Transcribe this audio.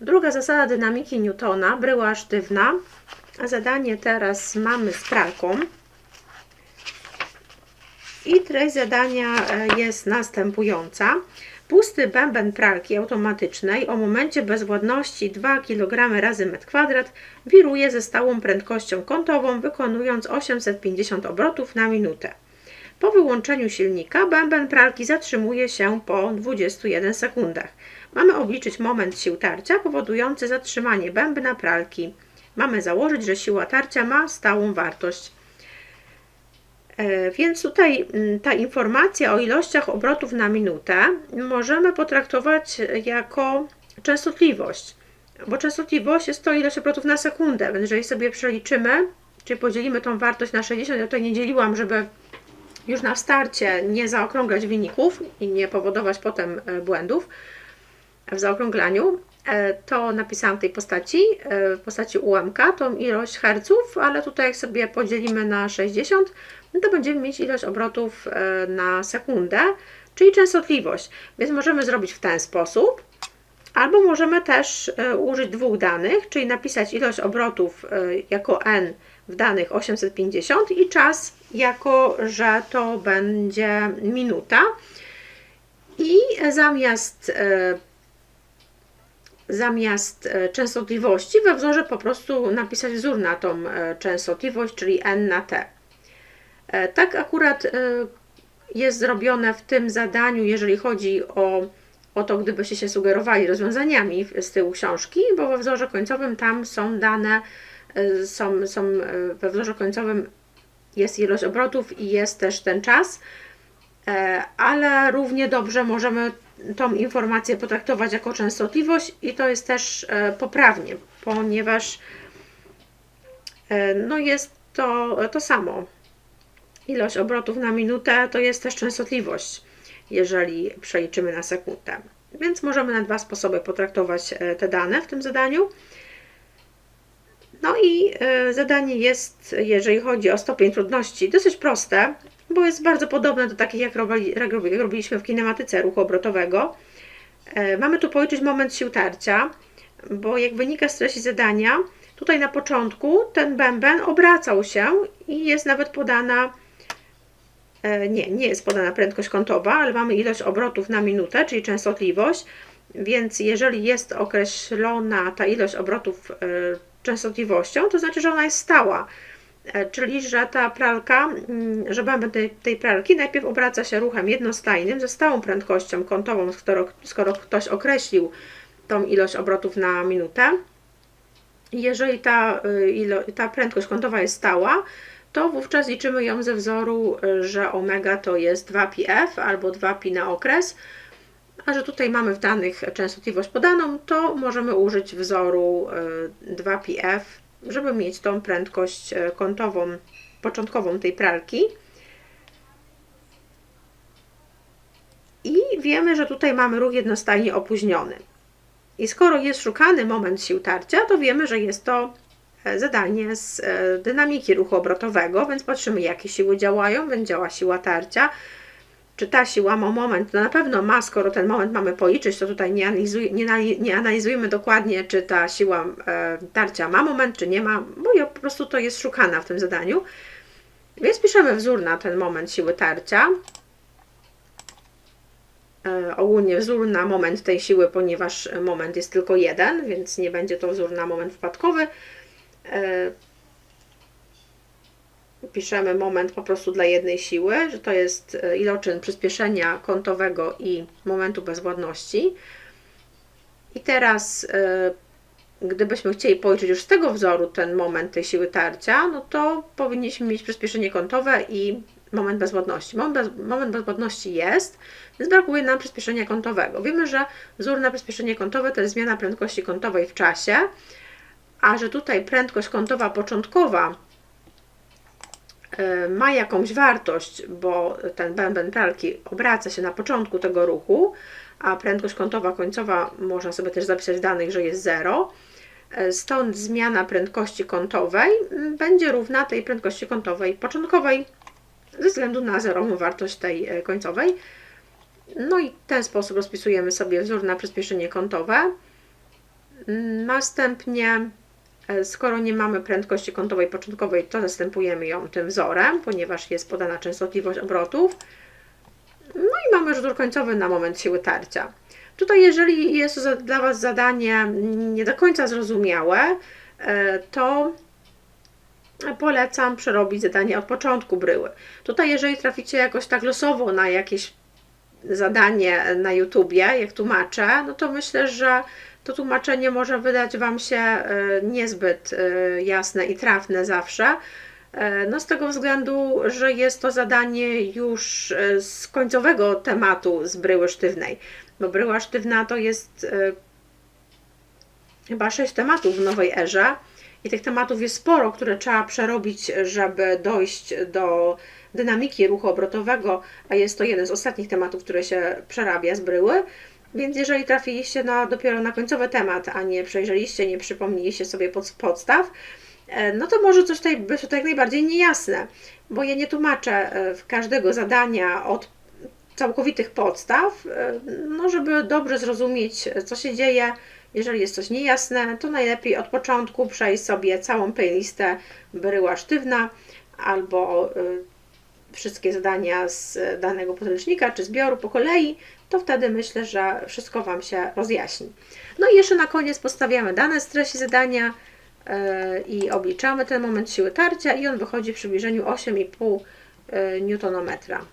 Druga zasada dynamiki Newtona, bryła sztywna. A zadanie teraz mamy z pralką. I treść zadania e, jest następująca. Pusty bęben pralki automatycznej o momencie bezwładności 2 kg razy m2 wiruje ze stałą prędkością kątową, wykonując 850 obrotów na minutę. Po wyłączeniu silnika bęben pralki zatrzymuje się po 21 sekundach. Mamy obliczyć moment sił tarcia powodujący zatrzymanie bębna pralki. Mamy założyć, że siła tarcia ma stałą wartość. E, więc tutaj mm, ta informacja o ilościach obrotów na minutę możemy potraktować jako częstotliwość, bo częstotliwość jest to ilość obrotów na sekundę, więc jeżeli sobie przeliczymy, czyli podzielimy tą wartość na 60, ja tutaj nie dzieliłam, żeby już na starcie nie zaokrąglać wyników i nie powodować potem e, błędów w zaokrąglaniu, e, to napisałam w tej postaci, w postaci UMK, tą ilość herców, ale tutaj jak sobie podzielimy na 60, no to będziemy mieć ilość obrotów e, na sekundę, czyli częstotliwość. Więc możemy zrobić w ten sposób, albo możemy też e, użyć dwóch danych, czyli napisać ilość obrotów e, jako n w danych 850 i czas jako, że to będzie minuta. I zamiast zamiast częstotliwości we wzorze po prostu napisać wzór na tą częstotliwość, czyli n na t. E, tak akurat e, jest zrobione w tym zadaniu, jeżeli chodzi o, o to, gdybyście się sugerowali rozwiązaniami z tyłu książki, bo we wzorze końcowym tam są dane, e, są, są we wzorze końcowym jest ilość obrotów i jest też ten czas, ale równie dobrze możemy tą informację potraktować jako częstotliwość i to jest też poprawnie, ponieważ no jest to to samo. Ilość obrotów na minutę to jest też częstotliwość, jeżeli przeliczymy na sekundę. Więc możemy na dwa sposoby potraktować e, te dane w tym zadaniu. No i e, zadanie jest, jeżeli chodzi o stopień trudności, dosyć proste, bo jest bardzo podobne do takich, jak, jak robiliśmy w kinematyce ruchu obrotowego. E, mamy tu policzyć moment sił tarcia, bo jak wynika z treści zadania, tutaj na początku ten bęben obracał się i jest nawet podana nie, nie jest podana prędkość kątowa, ale mamy ilość obrotów na minutę, czyli częstotliwość, więc jeżeli jest określona ta ilość obrotów e, częstotliwością, to znaczy, że ona jest stała. E, czyli, że ta pralka, mm, że bęben tej, tej pralki najpierw obraca się ruchem jednostajnym ze stałą prędkością kątową, skoro, skoro ktoś określił tą ilość obrotów na minutę. Jeżeli ta, ta prędkość kątowa jest stała, to wówczas liczymy ją ze wzoru, y, że omega to jest 2πf albo 2π na okres, a że tutaj mamy w danych częstotliwość podaną, to możemy użyć wzoru 2πf, y, żeby mieć tą prędkość y, kątową, początkową tej pralki. I wiemy, że tutaj mamy ruch jednostajnie opóźniony. I skoro jest szukany moment sił tarcia, to wiemy, że jest to E, zadanie z e, dynamiki ruchu obrotowego, więc patrzymy, jakie siły działają, więc działa siła tarcia. Czy ta siła ma moment? No na pewno ma, skoro ten moment mamy policzyć, to tutaj nie, analizuj, nie, nie analizujemy dokładnie, czy ta siła e, tarcia ma moment, czy nie ma, bo po prostu to jest szukana w tym zadaniu. Więc piszemy wzór na ten moment siły tarcia. E, ogólnie wzór na moment tej siły, ponieważ moment jest tylko jeden, więc nie będzie to wzór na moment wpadkowy. E, piszemy moment po prostu dla jednej siły, że to jest e, iloczyn przyspieszenia kątowego i momentu bezwładności. I teraz, e, gdybyśmy chcieli policzyć już z tego wzoru ten moment tej siły tarcia, no to powinniśmy mieć przyspieszenie kątowe i moment bezwładności. Moment, bez, moment bezwładności jest, więc brakuje nam przyspieszenia kątowego. Wiemy, że wzór na przyspieszenie kątowe to jest zmiana prędkości kątowej w czasie, a że tutaj prędkość kątowa początkowa e, ma jakąś wartość, bo ten bęben pralki obraca się na początku tego ruchu, a prędkość kątowa końcowa można sobie też zapisać w danych, że jest 0. E, stąd zmiana prędkości kątowej będzie równa tej prędkości kątowej początkowej ze względu na zerową wartość tej e, końcowej. No i w ten sposób rozpisujemy sobie wzór na przyspieszenie kątowe. Następnie, skoro nie mamy prędkości kątowej początkowej, to zastępujemy ją tym wzorem, ponieważ jest podana częstotliwość obrotów. No i mamy wzór końcowy na moment siły tarcia. Tutaj, jeżeli jest to dla Was zadanie nie do końca zrozumiałe, e, to polecam przerobić zadanie od początku bryły. Tutaj, jeżeli traficie jakoś tak losowo na jakieś zadanie na YouTubie, jak tłumaczę, no to myślę, że to tłumaczenie może wydać Wam się e, niezbyt e, jasne i trafne zawsze. E, No z tego względu, że jest to zadanie już z końcowego tematu z bryły sztywnej. Bo bryła sztywna to jest chyba sześć tematów w nowej erze i tych tematów jest sporo, które trzeba przerobić, żeby dojść do dynamiki ruchu obrotowego, a jest to jeden z ostatnich tematów, które się przerabia z bryły. Więc jeżeli trafiliście na, dopiero na końcowy temat, a nie przejrzeliście, nie przypomnieliście sobie pod, podstaw, e, no to może coś tutaj być jak najbardziej niejasne, bo ja nie tłumaczę e, każdego zadania od całkowitych podstaw, e, no żeby dobrze zrozumieć, co się dzieje. Jeżeli jest coś niejasne, to najlepiej od początku przejść sobie całą playlistę bryła sztywna albo wszystkie zadania z danego podręcznika czy zbioru po kolei, to wtedy myślę, że wszystko Wam się rozjaśni. No i jeszcze na koniec postawiamy dane z treści zadania e, i obliczamy ten moment siły tarcia i on wychodzi w przybliżeniu 8,5 Newtonometra.